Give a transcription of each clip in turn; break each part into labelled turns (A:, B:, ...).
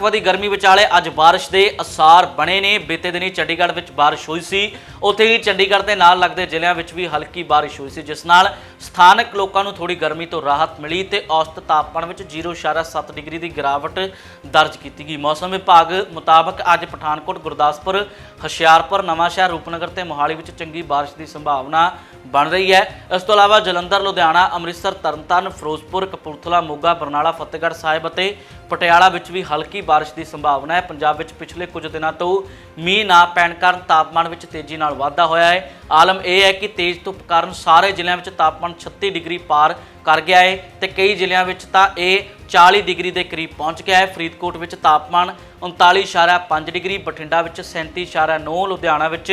A: ਅਚਾਨਕ ਵਧੀ ਗਰਮੀ ਵਿਚਾਲੇ ਅੱਜ ਬਾਰਿਸ਼ ਦੇ ਅਸਾਰ ਬਣੇ ਨੇ। ਬੀਤੇ ਦਿਨੀ ਚੰਡੀਗੜ੍ਹ ਵਿੱਚ ਬਾਰਿਸ਼ ਹੋਈ ਸੀ। ਉੱਥੇ ਹੀ ਚੰਡੀਗੜ੍ਹ ਦੇ ਨਾਲ ਲੱਗਦੇ ਜ਼ਿਲ੍ਹਿਆਂ ਵਿੱਚ ਵੀ ਹਲਕੀ ਬਾਰਿਸ਼ ਹੋਈ ਸੀ, ਜਿਸ ਨਾਲ ਸਥਾਨਕ ਲੋਕਾਂ ਨੂੰ ਥੋੜੀ ਗਰਮੀ ਤੋਂ ਰਾਹਤ ਮਿਲੀ ਤੇ ਔਸਤ ਤਾਪਮਾਨ ਵਿੱਚ 0.7 ਡਿਗਰੀ ਦੀ ਗਿਰਾਵਟ ਦਰਜ ਕੀਤੀ ਗਈ। ਮੌਸਮ ਵਿਭਾਗ ਮੁਤਾਬਕ ਅੱਜ ਪਠਾਨਕੋਟ, ਗੁਰਦਾਸਪੁਰ, ਹੁਸ਼ਿਆਰਪੁਰ, ਨਵਾਂਸ਼ਹਿਰ, ਰੂਪਨਗਰ ਤੇ ਮੋਹਾਲੀ ਵਿੱਚ ਚੰਗੀ ਬਾਰਿਸ਼ ਦੀ ਸੰਭਾਵਨਾ ਬਣ ਰਹੀ ਹੈ। ਇਸ ਤੋਂ ਇਲਾਵਾ ਜਲੰਧਰ, ਲੁਧਿਆਣਾ, ਅੰਮ੍ਰਿਤਸਰ, ਤਰਨਤਾਰਨ, ਫਿਰੋਜ਼ਪੁਰ, ਕਪੂਰਥਲਾ, ਮੋਗਾ, ਬਰਨਾਲਾ, ਫਤਿਹਗੜ੍ਹ ਸਾਹਿਬ ਅਤੇ ਪਟਿਆਲਾ ਵਿੱਚ ਵੀ ਹਲਕੀ ਬਾਰਿਸ਼ ਦੀ ਸੰਭਾਵਨਾ ਹੈ। ਪੰਜਾਬ ਵਿੱਚ ਪਿਛਲੇ ਕੁਝ ਦਿਨਾਂ ਤੋਂ ਮੀਂਹ ਨਾ ਪੈਣ ਕਾਰਨ ਤਾਪਮਾਨ ਵਿੱਚ ਤੇਜ਼ੀ ਨਾਲ ਵਾਧਾ ਹੋਇਆ ਹੈ। ਆਲਮ ਇਹ ਹੈ ਕਿ ਤੇਜ਼ ਧੁੱਪ ਕਾਰਨ ਸਾਰੇ ਜ਼ਿਲ੍ਹਿਆਂ ਵਿੱਚ ਤਾਪਮਾਨ 36 ਡਿਗਰੀ ਪਾਰ ਕਰ ਗਿਆ ਹੈ ਤੇ ਕਈ ਜ਼ਿਲ੍ਹਿਆਂ ਵਿੱਚ ਤਾਂ ਇਹ 40 ਡਿਗਰੀ ਦੇ ਕਰੀਬ ਪਹੁੰਚ ਗਿਆ ਹੈ ਫਰੀਦਕੋਟ ਵਿੱਚ ਤਾਪਮਾਨ 39.5 ਡਿਗਰੀ, ਬਠਿੰਡਾ ਵਿੱਚ 37.9 ਲੁਧਿਆਣਾ ਵਿੱਚ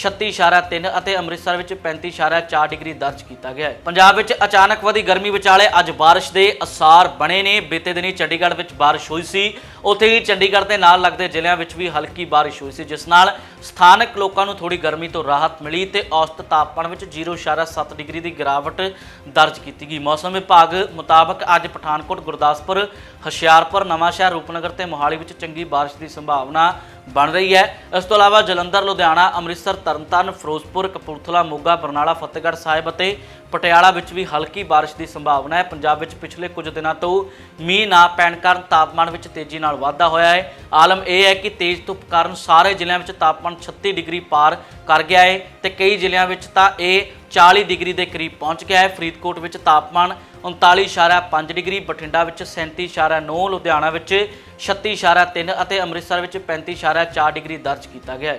A: 36.3 ਅਤੇ ਅੰਮ੍ਰਿਤਸਰ ਵਿੱਚ 35.4 ਡਿਗਰੀ ਦਰਜ ਕੀਤਾ ਗਿਆ ਹੈ ਪੰਜਾਬ ਵਿੱਚ ਅਚਾਨਕ ਵਧੀ ਗਰਮੀ ਵਿਚਾਲੇ ਅੱਜ ਬਾਰਿਸ਼ ਦੇ ਅਸਾਰ ਬਣੇ ਨੇ। ਬੀਤੇ ਦਿਨੀ ਚੰਡੀਗੜ੍ਹ ਵਿੱਚ ਬਾਰਿਸ਼ ਹੋਈ ਸੀ। ਉੱਥੇ ਹੀ ਚੰਡੀਗੜ੍ਹ ਦੇ ਨਾਲ ਲੱਗਦੇ ਜ਼ਿਲ੍ਹਿਆਂ ਵਿੱਚ ਵੀ ਹਲਕੀ ਬਾਰਿਸ਼ ਹੋਈ ਸੀ, ਜਿਸ ਨਾਲ ਸਥਾਨਕ ਲੋਕਾਂ ਨੂੰ ਥੋੜੀ ਗਰਮੀ ਤੋਂ ਰਾਹਤ ਮਿਲੀ ਤੇ ਔਸਤ ਤਾਪਮਾਨ ਵਿੱਚ 0.7 ਡਿਗਰੀ ਦੀ ਗਿਰਾਵਟ ਦਰਜ ਕੀਤੀ ਗਈ। ਮੌਸਮ ਵਿਭਾਗ ਮੁਤਾਬਕ ਅੱਜ ਪਠਾਨਕੋਟ, ਗੁਰਦਾਸਪੁਰ, ਹੁਸ਼ਿਆਰਪੁਰ, ਨਵਾਂਸ਼ਹਿਰ, ਰੂਪਨਗਰ ਤੇ ਮੋਹਾਲੀ ਵਿੱਚ ਚੰਗੀ ਬਾਰਿਸ਼ ਦੀ ਸੰਭਾਵਨਾ ਬਣ ਰਹੀ ਹੈ। ਇਸ ਤੋਂ ਇਲਾਵਾ ਜਲੰਧਰ, ਲੁਧਿਆਣਾ, ਅੰਮ੍ਰਿਤਸਰ, ਤਰਨਤਾਰਨ, ਫਿਰੋਜ਼ਪੁਰ, ਕਪੂਰਥਲਾ, ਮੋਗਾ, ਬਰਨਾਲਾ, ਫਤਿਹਗੜ੍ਹ ਸਾਹਿਬ ਅਤੇ ਪਟਿਆਲਾ ਵਿੱਚ ਵੀ ਹਲਕੀ ਬਾਰਿਸ਼ ਦੀ ਸੰਭਾਵਨਾ ਹੈ। ਪੰਜਾਬ ਵਿੱਚ ਪਿਛਲੇ ਕੁਝ ਦਿਨਾਂ ਤੋਂ ਮੀਂਹ ਨਾ ਪੈਣ ਕਾਰਨ ਤਾਪਮਾਨ ਵਿੱਚ ਤੇਜ਼ੀ ਨਾਲ ਵਾਧਾ ਹੋਇਆ ਹੈ। ਆਲਮ ਇਹ ਹੈ ਕਿ ਤੇਜ਼ ਧੁੱਪ ਕਾਰਨ ਸਾਰੇ ਜ਼ਿਲ੍ਹਿਆਂ ਵਿੱਚ ਤਾਪਮਾਨ 36 ਡਿਗਰੀ ਪਾਰ ਕਰ ਗਿਆ ਹੈ ਤੇ ਕਈ ਜ਼ਿਲ੍ਹਿਆਂ ਵਿੱਚ ਤਾਂ ਇਹ 40 ਡਿਗਰੀ ਦੇ ਕਰੀਬ ਪਹੁੰਚ ਗਿਆ ਹੈ। ਫਰੀਦਕੋਟ ਵਿੱਚ ਤਾਪਮਾਨ 39.5 ਡਿਗਰੀ, ਬਠਿੰਡਾ ਵਿੱਚ 37.9 ਲੁਧਿਆਣਾ ਵਿੱਚ 36.3 ਅਤੇ ਅੰਮ੍ਰਿਤਸਰ ਵਿੱਚ 35.4 ਡਿਗਰੀ ਦਰਜ ਕੀਤਾ ਗਿਆ ਹੈ।